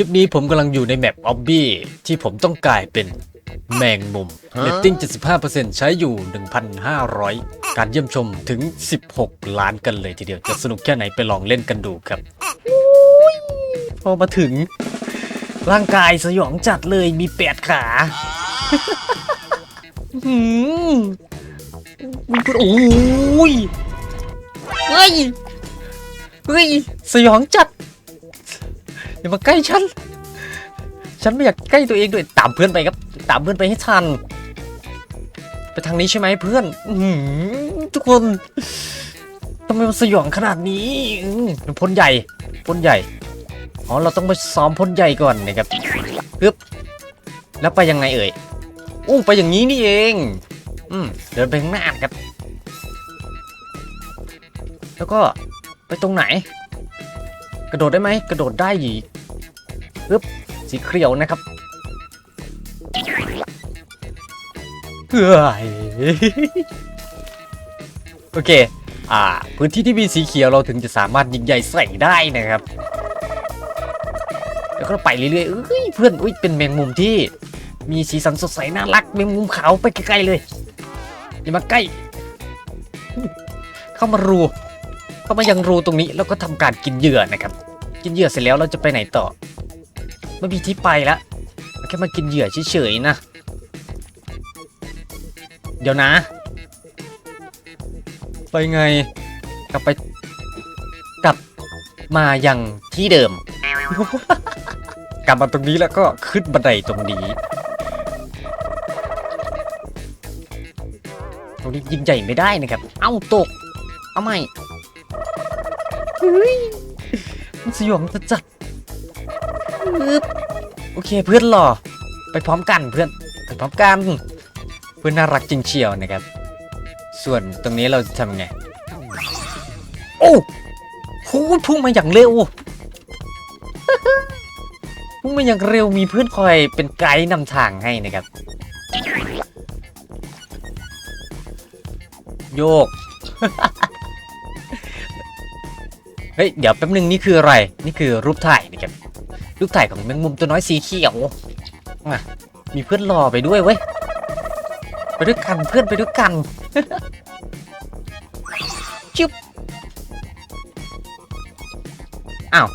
คลิปนี้ผมกำลังอยู่ในแมปออบบี้ที่ผมต้องกลายเป็นแมงมุมเรตติ้ง 75%ใช้อยู่ 1,500 การเยี่ยมชมถึง 16 ล้านกันเลยทีเดียว จะสนุกแค่ไหนไปลองเล่นกันดูครับพอมาถึง ร่างกายสยองจัดเลยมี8ขาหืมโอ้ยเฮ้ย เฮ้ย สยองจัด อย่ามาใกล้ฉัน ฉันไม่อยากใกล้ตัวเองด้วย ตามเพื่อนไปครับ ตามเพื่อนไปให้ทัน ไปทางนี้ใช่ไหมเพื่อนอทุกคนทำไมมันสยองขนาดนี้พ่นใหญ่พ่นใหญ่ อ๋อ เราต้องไปซ้อมพ่นใหญ่ก่อนนะครับปึ๊บแล้วไปยังไงเอ่ยอู้ไปอย่างนี้นี่เอง อืม เดินไปข้างหน้าครับ แล้วก็ไปตรงไหน กระโดดได้ไหม กระโดดได้อีกึบสีเขียวนะครับเฮ้ยโอเค อ่า พื้นที่ที่มีสีเขียวเราถึงจะสามารถยิงใหญ่ใส่ได้นะครับ แล้วก็ไปเรื่อยๆเอ้ยเพื่อนอุ้ยเป็นแมงมุมที่ มีสีสันสดใสน่ารักแมงมุมขาวไปไกลๆเลยอย่ามาใกล้ เข้ามารูเข้ามายังรูตรงนี้แล้วก็ทำการกินเหยื่อนะครับ กินเหยื่อเสร็จแล้วเราจะไปไหนต่อ ไม่มีที่ไปแล้วแค่มากินเหยื่อเฉยๆนะ เดี๋ยวนะ ไปไง กลับไป กลับมาอยังที่เดิม กลับมาตรงนี้แล้วก็ขึ้นบันไดตรงนี้ ตรงนี้ยิงใหญ่ไม่ได้นะครับ เอ้าตก เอาใหม่เฮ้ยมันสยองจะจัด ปึ๊บโอเคเพื่อนหล่อไปพร้อมกันเพื่อนไปพร้อมกัน เพื่อนน่ารักจริงเชียวนะครับ ส่วนตรงนี้เราจะทำไง โอ้โหพุ่งมาอย่างเร็วพุ่งมาอย่างเร็วมีเพื่อนคอยเป็นไกด์นำทางให้นะครับ โยก เฮ้ย เดี๋ยวแป๊บนึงนี่คืออะไร นี่คือรูปถ่ายนะครับ รูปถ่ายของแมงมุมตัวน้อยสีเขียวอะมีเพื่อนรอไปด้วยเว้ย ไปด้วยกันเพื่อนไปด้วยกันจุ๊บอ้าว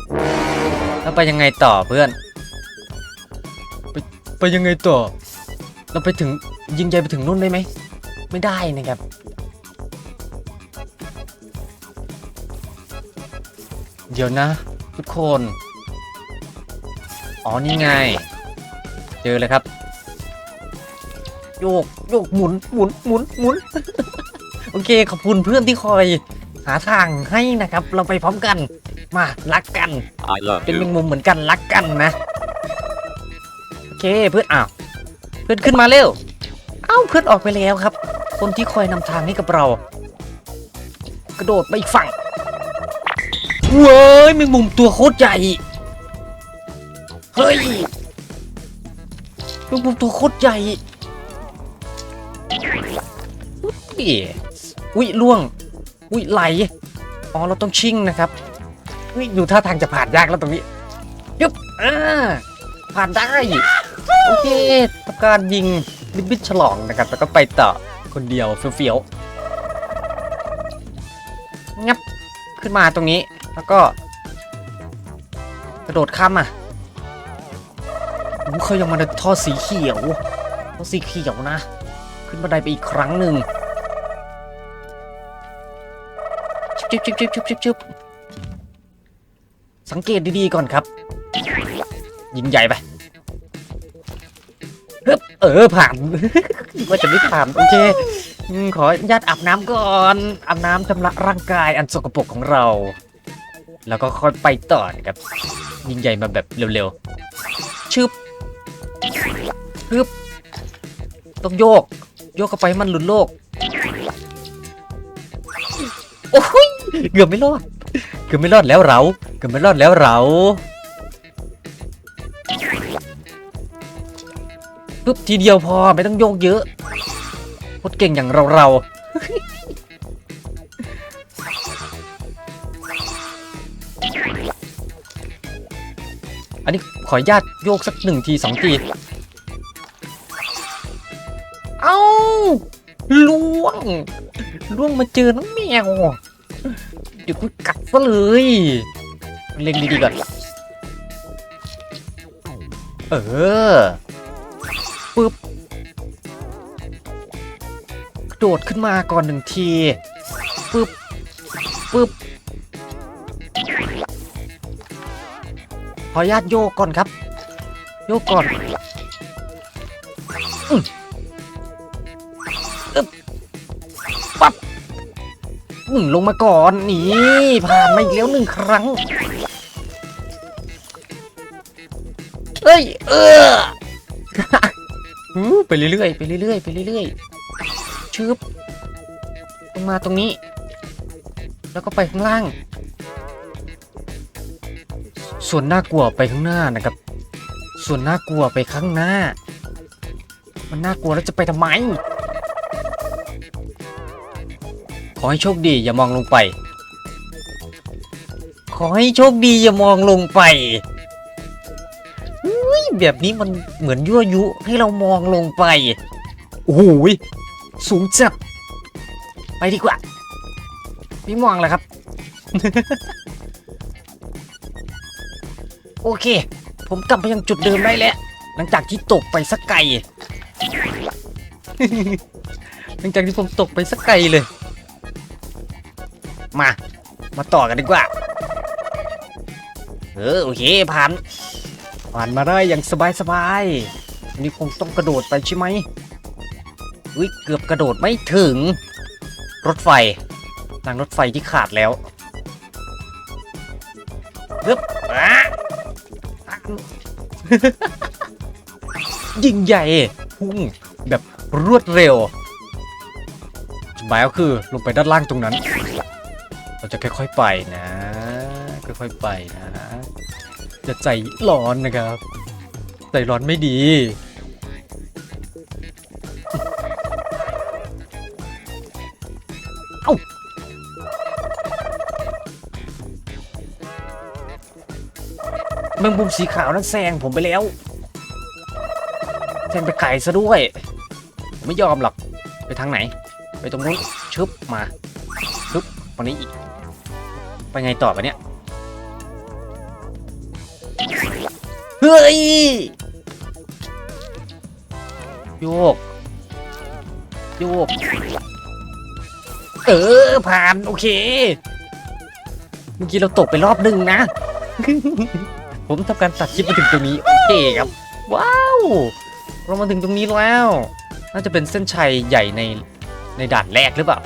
แล้วไปยังไงต่อเพื่อน ไปไปยังไงต่อ เราไปถึงยิงใหญ่ไปถึงนู่นได้ไหม ไม่ได้นะครับเดี๋ยวนะ ทุกคน อ๋อนี่ไง เจอเลยครับ โยกโยกหมุนหมุนหมุนหมุน โอเคขอบคุณเพื่อนที่คอย หาทางให้นะครับ เราไปพร้อมกัน มารักกัน I love เป็นแม you. งมุมเหมือนกันรักกันนะ โอเคเพื่อนอ้าวเพื่อนขึ้นมาเร็ว เอ้าเพื่อนออกไปแล้วครับ คนที่คอยนำทางให้กับเรา กระโดดไปอีกฝั่งเว้ยแมงมุมตัวโคตรใหญ่ เฮ้ยแมงมุมตัวโคตรใหญ่อุ๊ยอุ้ยล่วง อุ้ยไหล อ๋อ เราต้องชิ่งนะครับเฮ้ยดูท่าทางจะผ่านยากแล้วตรงนี้ยุบอ่าผ่านได้ โอเคทำการยิงลิบบิทฉลองนะครับ แล้วก็ไปต่อคนเดียวเฟี้ยวๆงับขึ้นมาตรงนี้ แล้วก็ กระโดดข้ามอะ เขายังมาในท่อสีเขียวท่อสีเขียวนะ ขึ้นบันไดไปอีกครั้งหนึ่งจุ๊บจุ๊บจุ๊บจุ๊บจุ๊บจุ๊บสังเกตดีๆก่อนครับ ยิงใหญ่ไปฮึบเออผ่านว่าจะไม่ผ่านโอเคขออนุญาตอาบน้ำก่อนอาบน้ำชำระร่างกายอันสกปรกของเรา แล้วก็ค่อยไปต่อนะครับ ยิงใหญ่มาแบบเร็วๆชึบ ฮึบต้องโยก โยกเข้าไปให้มันหลุดโลก โอ้ยเกือบไม่รอด เกือบไม่รอดแล้วเรา เกือบไม่รอดแล้วเราปุ๊บทีเดียวพอไม่ต้องโยกเยอะโคตรเก่งอย่างเราเราอันนี้ขออนุญาตโยกสักหนึ่งทีสองที ล่วงล่วงมาเจอน้องแมวเดี๋ยวกูกัดซะเลยเล็งดีๆก่อนเออปึ๊บโดดขึ้นมาก่อนหนึ่งทีปึ๊บปึ๊บขออนุญาตโยกก่อนครับ โยกก่อน ปั๊บอืมลงมาก่อนนี่ผ่านมาอีกแล้วหนึ่งครั้งเอ้ยเอออู้ไปเรื่อยๆไปเรื่อยๆไปเรื่อยๆชึบลงมาตรงนี้ แล้วก็ไปข้างล่าง ส่วนน่ากลัวไปข้างหน้านะครับ ส่วนน่ากลัวไปข้างหน้า มันน่ากลัวแล้วจะไปทำไม อให้โชคดีอย่ามองลงไป ขอให้โชคดีอย่ามองลงไปอุ้ยแบบนี้มันเหมือนยั่วยุให้เรามองลงไปโอ้โหยสูงจัดไปดีกว่า ไม่มองแล้วครับ โอเค ผมกลับไปยังจุดเดิมได้แล้ว หลังจากที่ตกไปสักไกลหลังจากที่ผมตกไปสักไกลเลย มาต่อกันดีกว่า เออโอเคผ่าน ผ่านมาได้อย่างสบายสบายๆอันนี้คงต้องกระโดดไปใช่ไหมอุ้ยเกือบกระโดดไม่ถึง รถไฟรางรถไฟที่ขาดแล้วปึ๊บอะยิ่งใหญ่พุ่งแบบรวดเร็วจุดหมายก็คือลงไปด้านล่างตรงนั้น เราจะค่อยๆไปนะ ค่อยๆไปนะอย่าใจร้อนนะครับ ใจร้อนไม่ดี เอ้าแมงมุมสีขาวนั้นแซงผมไปแล้วแซงไปไกลซะด้วย ไม่ยอมหรอก ไปทางไหน ไปตรงนู้นชึบมาชึบวันนี้อีก ไปไงต่อปะเนี่ย เฮ้ย โยก โยก เออ ผ่าน โอเค เมื่อกี้เราตกไปรอบหนึ่งนะ ผมทำการตัดคลิปมาถึงตรงนี้ โอเคครับ ว้าว เรามาถึงตรงนี้แล้ว น่าจะเป็นเส้นชัยใหญ่ในในด่านแรกหรือเปล่า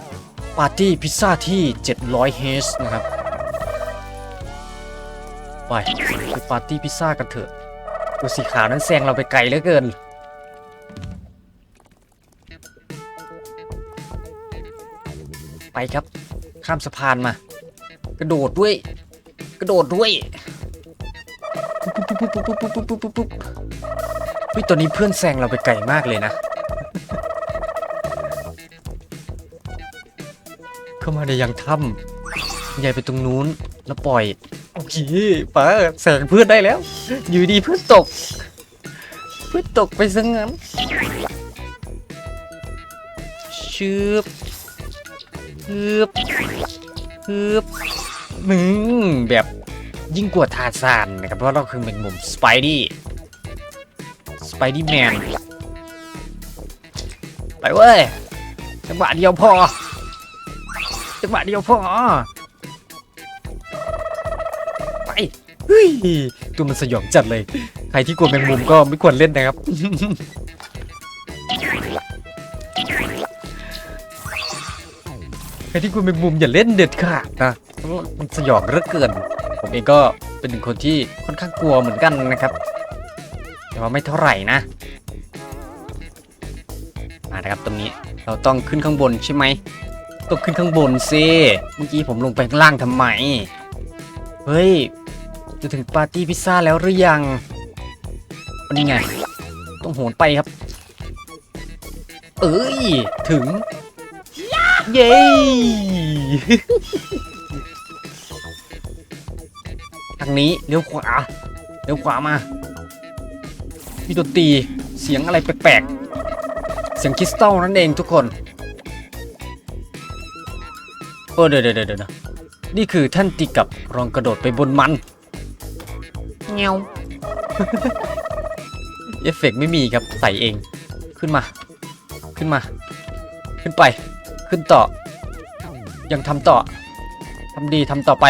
ปาร์ตี้พิซซ่าที่ 700 เฮสนะครับ ไปไปปาร์ตี้พิซซ่ากันเถอะตัวสีขาวนั้นแซงเราไปไกลเหลือเกิน ไปครับ ข้ามสะพานมา กระโดดด้วย กระโดดด้วยวิตัวนี้เพื่อนแซงเราไปไกลมากเลยนะ เข้ามาในยังถ้ำใหญ่ไปตรงนู้นแล้วปล่อย โอเคป้าแซงเพื่อนได้แล้ว อยู่ดีเพื่อนตกเพื่อนตกไปซะงั้นชืบชืบชืบมึงแบบยิ่งกว่าทาซานนะครับ เพราะเราคือเป็นมุมสไปดี้สไปดี้แมนไปเว้ยจังหวะเดียวพอจังหวะเดียวพอ เฮ้ยตัวมันสยองจัดเลย ใครที่กลัวแมงมุมก็ไม่ควรเล่นนะครับ ใครที่กลัวแมงมุมอย่าเล่นเด็ดขาดนะมันสยองเหลือเกิน ผมเองก็เป็นหนึ่งคนที่ค่อนข้างกลัวเหมือนกันนะครับ แต่ว่าไม่เท่าไหร่นะมานะครับตรงนี้เราต้องขึ้นข้างบนใช่ไหมต้องขึ้นข้างบนสิเมื่อกี้ผมลงไปข้างล่างทำไม เฮ้ย จะถึงปาร์ตี้พิซซ่าแล้วหรือยังวันนี้ไง ต้องโหนไปครับ เอ้ย ถึง เย้ทางนี้เลี้ยวขวาเลี้ยวขวามา มีดนตรีเสียงอะไรแปลกๆ เสียงคริสตัลนั่นเองทุกคนเออเดี๋ยวเดี๋ยวเดี๋ยวนะนี่คือท่านตีกับลองกระโดดไปบนมัน เงี้ยวเอฟเฟกต์ไม่มีครับใส่เองขึ้นมา ขึ้นมา ขึ้นไป ขึ้นต่อ ยังทำต่อทำดีทำต่อไป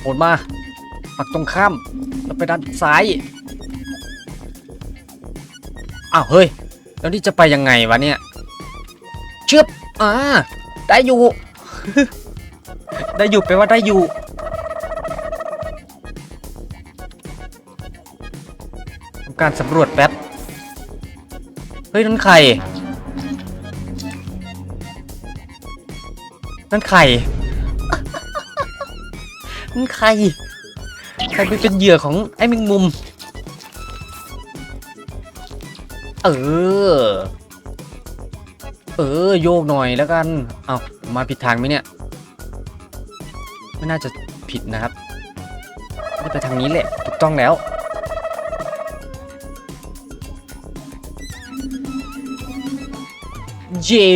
โหนมาปักตรงข้ามแล้วไปด้านซ้ายอ้าวเฮ้ย แล้วนี่จะไปยังไงวะเนี่ยเชือบอ่าได้อยู่ ได้อยู่แปลว่าได้อยู่ การสำรวจแป๊บ เฮ้ย นั่นใคร นั่นใคร นั่นใคร ใครไปเป็นเหยื่อของไอ้แมงมุม เออ เออ โยกหน่อยแล้วกัน เอามาผิดทางไหมเนี่ย ไม่น่าจะผิดนะครับน่าจะไปทางนี้แหละ ถูกต้องแล้ว เย้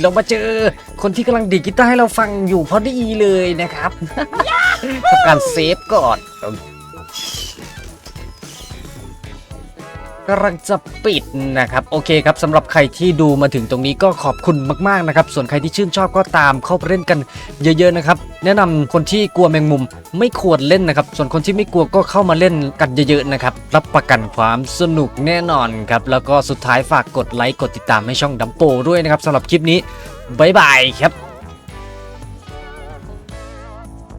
เรามาเจอคนที่กำลังดีดกีตาร์ให้เราฟังอยู่พอดีเลยนะครับทำการเซฟก่อน กำลังจะปิดนะครับโอเคครับสำหรับใครที่ดูมาถึงตรงนี้ก็ขอบคุณมากๆนะครับส่วนใครที่ชื่นชอบก็ตามเข้าไปเล่นกันเยอะๆนะครับแนะนำคนที่กลัวแมงมุมไม่ควรเล่นนะครับส่วนคนที่ไม่กลัวก็เข้ามาเล่นกันเยอะๆนะครับรับประกันความสนุกแน่นอนครับแล้วก็สุดท้ายฝากกดไลค์กดติดตามให้ช่องดัมโปด้วยนะครับสำหรับคลิปนี้บ๊ายบายครับ